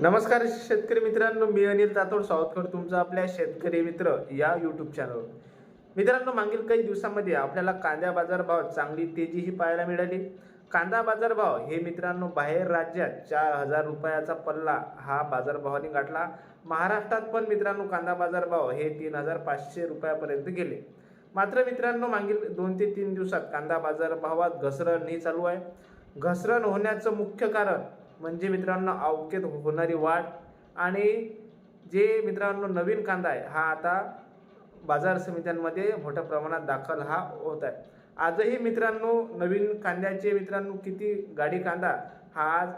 नमस्कार शेतकरी मित्रांनो मी अनिल तातोड सावतकर तुमचं आपल्या शेतकरी मित्र या यूट्यूब चॅनलवर मित्रांनो मागील काही दिवसांमध्ये आपल्याला कांदा बाजारभावात चांगली तेजीही पाहायला मिळाली. कांदा बाजारभाव हे मित्रांनो बाहेर राज्यात चार हजार रुपयाचा पल्ला हा बाजारभावाने गाठला. महाराष्ट्रात पण मित्रांनो कांदा बाजारभाव हे तीन हजार पाचशे रुपयापर्यंत गेले. मात्र मित्रांनो मागील दोन ते तीन दिवसात कांदा बाजारभावात घसरण ही चालू आहे. घसरण होण्याचं मुख्य कारण म्हणजे मित्रांनो अवकेत होणारी वाढ. आणि जे मित्रांनो नवीन कांदा आहे हा आता बाजार समित्यांमध्ये मोठ्या प्रमाणात दाखल हा होत आहे. आजही मित्रांनो नवीन कांद्याचे मित्रांनो किती गाडी कांदा हा आज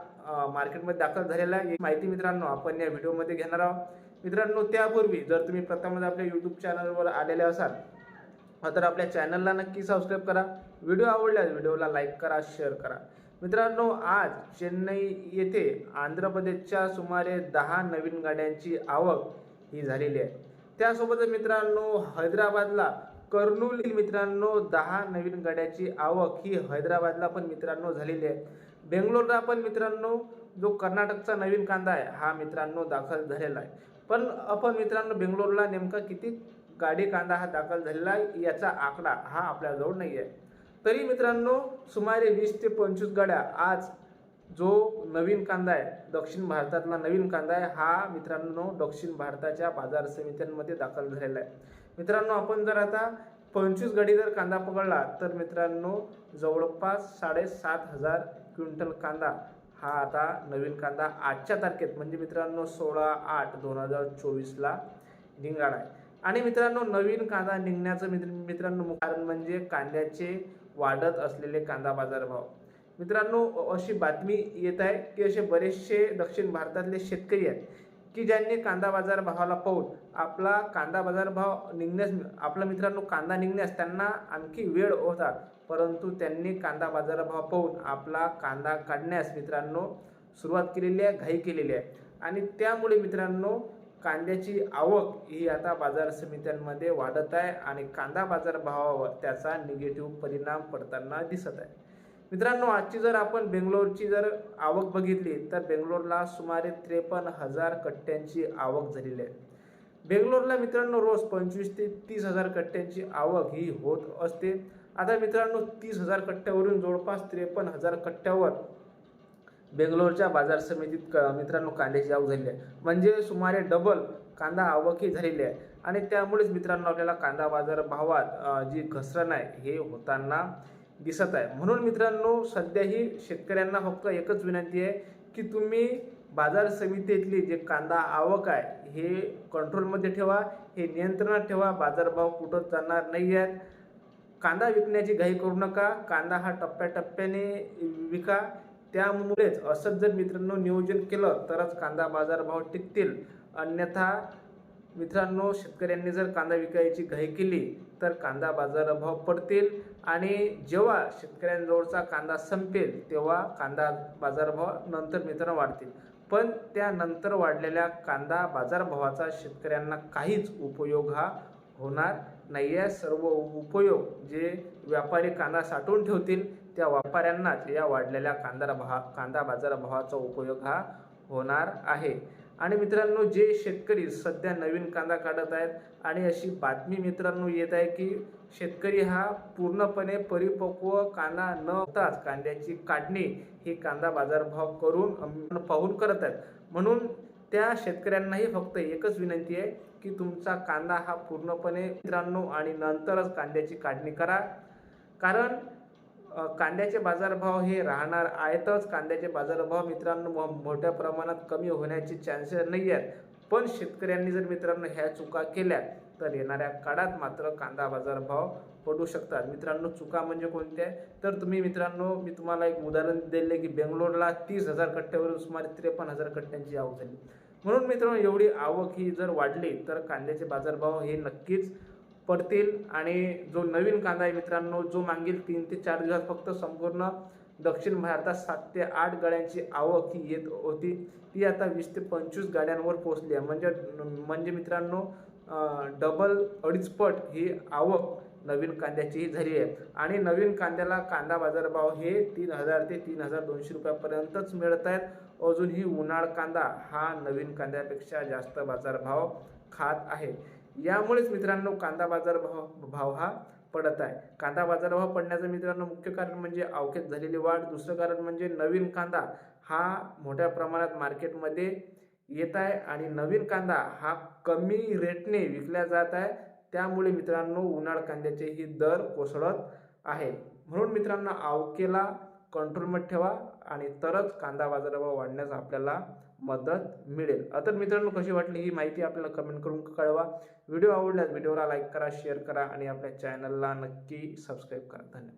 मार्केटमध्ये दाखल झालेला आहे. माहिती मित्रांनो आपण या व्हिडिओमध्ये घेणार आहोत. मित्रांनो त्यापूर्वी जर तुम्ही प्रथमच आपल्या यूट्यूब चॅनलवर आलेले असाल तर आपल्या चॅनलला नक्की सबस्क्राईब करा. व्हिडिओ आवडल्यास व्हिडिओला लाईक करा शेअर करा. मित्रांनो आज चेन्नई येथे आंध्र प्रदेशच्या सुमारे दहा नवीन गाड्यांची आवक ही झालेली आहे. त्यासोबतच मित्रांनो हैदराबादला कर्नूल मित्रांनो दहा नवीन गाड्याची आवक ही हैदराबादला पण मित्रांनो झालेली आहे. बेंगलोरला पण मित्रांनो जो कर्नाटकचा नवीन कांदा आहे हा मित्रांनो दाखल झालेला आहे. पण आपण मित्रांनो बेंगलोरला नेमका किती गाडी कांदा हा दाखल झालेला आहे याचा आकडा हा आपल्याजवळ नाही आहे तरी मित्रांनो सुमारे वीस ते पंचवीस गाड्या आज जो नवीन कांदा आहे दक्षिण भारतातला नवीन कांदा आहे हा मित्रांनो दक्षिण भारताच्या बाजार समित्यांमध्ये दाखल झालेला आहे. मित्रांनो आपण जर आता पंचवीस गाडी जर कांदा पकडला तर मित्रांनो जवळपास साडेसात हजार क्विंटल कांदा हा आता नवीन कांदा आजच्या तारखेत म्हणजे मित्रांनो सोळा आठ दोन हजार चोवीसला निघणार आहे. आणि मित्रांनो नवीन कांदा निघण्याचं मित्र मित्रांनो कारण म्हणजे कांद्याचे वाढत असलेले कांदा बाजारभाव. मित्रांनो अशी बातमी येत आहे की असे बरेचसे दक्षिण भारतातले शेतकरी आहेत की ज्यांनी कांदा बाजार भावाला पाहून आपला कांदा बाजार भाव निघण्यास आपला मित्रांनो कांदा निघण्यास त्यांना आणखी वेळ होता. परंतु त्यांनी कांदा बाजार भाव पाहून आपला कांदा काढण्यास मित्रांनो सुरुवात केलेली आहे घाई केलेली आहे. आणि त्यामुळे मित्रांनो कांद्याची आवक ही आता बाजार समित्यांमध्ये वाढत आहे आणि कांदा बाजार भावावर त्याचा निगेटिव्ह परिणाम पडताना दिसत आहे. मित्रांनो आजची जर आपण बेंगलोरची जर आवक बघितली तर बेंगलोरला सुमारे त्रेपन्न हजार कट्ट्यांची आवक झालेली आहे. बेंगलोरला मित्रांनो रोज पंचवीस ते तीस हजार कट्ट्यांची आवक ही होत असते. आता मित्रांनो तीस हजार कट्ट्यावरून जवळपास त्रेपन्न हजार कट्ट्यावर बेंगलोरच्या बाजार समितीत क- मित्रांनो कांद्याची आवक झालेली आहे. म्हणजे सुमारे डबल कांदा आवकही झालेली आहे. आणि त्यामुळेच मित्रांनो आपल्याला कांदा बाजार भावात जी घसरण आहे हे होताना दिसत आहे. म्हणून मित्रांनो सध्या ही शेतकऱ्यांना फक्त एकच विनंती आहे की तुम्ही बाजार समितीतली जे कांदा आवक आहे हे कंट्रोलमध्ये ठेवा हे नियंत्रणात ठेवा बाजारभाव कुठं जाणार नाही आहेत. कांदा विकण्याची घाई करू नका कांदा हा टप्प्याटप्प्याने विका त्यामुळेच असंच जर मित्रांनो नियोजन केलं तरच कांदा बाजारभाव टिकतील. अन्यथा मित्रांनो शेतकऱ्यांनी जर कांदा विकायची घाई केली तर कांदा बाजारभाव पडतील. आणि जेव्हा शेतकऱ्यांजवळचा कांदा संपेल तेव्हा कांदा बाजारभाव नंतर मित्रांनो वाढतील. पण त्यानंतर वाढलेल्या कांदा बाजारभावाचा शेतकऱ्यांना काहीच उपयोग हा होणार नाही आहे सर्व उपयोग जे व्यापारी कांदा साठवून ठेवतील त्या व्यापाऱ्यांनाच या वाढलेल्या कांदा भा कांदा बाजारभावाचा उपयोग हा होणार आहे. आणि मित्रांनो जे शेतकरी सध्या नवीन कांदा काढत आहेत आणि अशी बातमी मित्रांनो येत आहे की शेतकरी हा पूर्णपणे परिपक्व कांदा न होताच कांद्याची काढणी ही कांदा बाजारभाव करून पाहून करत आहेत. म्हणून त्या शेतकऱ्यांनाही फक्त एकच विनंती आहे की तुमचा कांदा हा पूर्णपणे मित्रांनो आणि नंतरच कांद्याची काढणी करा. कारण कांद्याचे बाजारभाव हे राहणार आहेतच. कांद्याचे बाजारभाव मित्रांनो मोठ्या प्रमाणात कमी होण्याचे चान्सेस नाही आहेत. पण शेतकऱ्यांनी जर मित्रांनो ह्या चुका केल्या तर येणाऱ्या काळात मात्र कांदा बाजारभाव पडू शकतात. मित्रांनो चुका म्हणजे कोणत्या? तर तुम्ही मित्रांनो मी तुम्हाला एक उदाहरण दिले की बेंगलोरला तीस हजार कट्ट्यावरून सुमारे त्रेपन्न हजार कट्ट्यांची आवक झाली. म्हणून मित्रांनो एवढी आवक ही जर वाढली तर कांद्याचे बाजारभाव हे नक्कीच पडतील आणि जो नवीन कांदा आहे मित्रांनो जो मागील तीन ते चार दिवसात फक्त संपूर्ण दक्षिण भारतात सात ते आठ गाड्यांची आवक ही येत होती. ती आता वीस ते पंचवीस गाड्यांवर पोहोचली आहे. म्हणजे म्हणजे मित्रांनो डबल अडीचपट ही आवक नवीन कांद्याचीही झाली आहे. आणि नवीन कांद्याला कांदा बाजारभाव हे तीन हजार ते तीन हजार दोनशे रुपयापर्यंतच मिळत आहेत. अजूनही उन्हाळ कांदा हा नवीन कांद्यापेक्षा जास्त बाजारभाव खात आहे. यामुळेच मित्रांनो कांदा बाजार भाव भाव हा पडत आहे. कांदा बाजारभाव पडण्याचं मित्रांनो मुख्य कारण म्हणजे अवखेत झालेली वाढ. दुसरं कारण म्हणजे नवीन कांदा हा मोठ्या प्रमाणात मार्केटमध्ये येत आहे आणि नवीन कांदा हा कमी रेटने विकला जात आहे. त्यामुळे मित्रांनो उन्हाळ कांद्याचेही दर कोसळत आहे. म्हणून मित्रांनो आवकेला कंट्रोलमध्ये ठेवा आणि तरच कांदा बाजारभाव वाढण्यास आपल्याला मदत मिळेल. आता मित्रांनो कशी वाटली ही माहिती आपल्याला कमेंट करून कळवा. व्हिडिओ आवडल्यास व्हिडिओला लाईक करा शेअर करा आणि आपल्या चॅनलला नक्की सबस्क्राईब करा. धन्यवाद.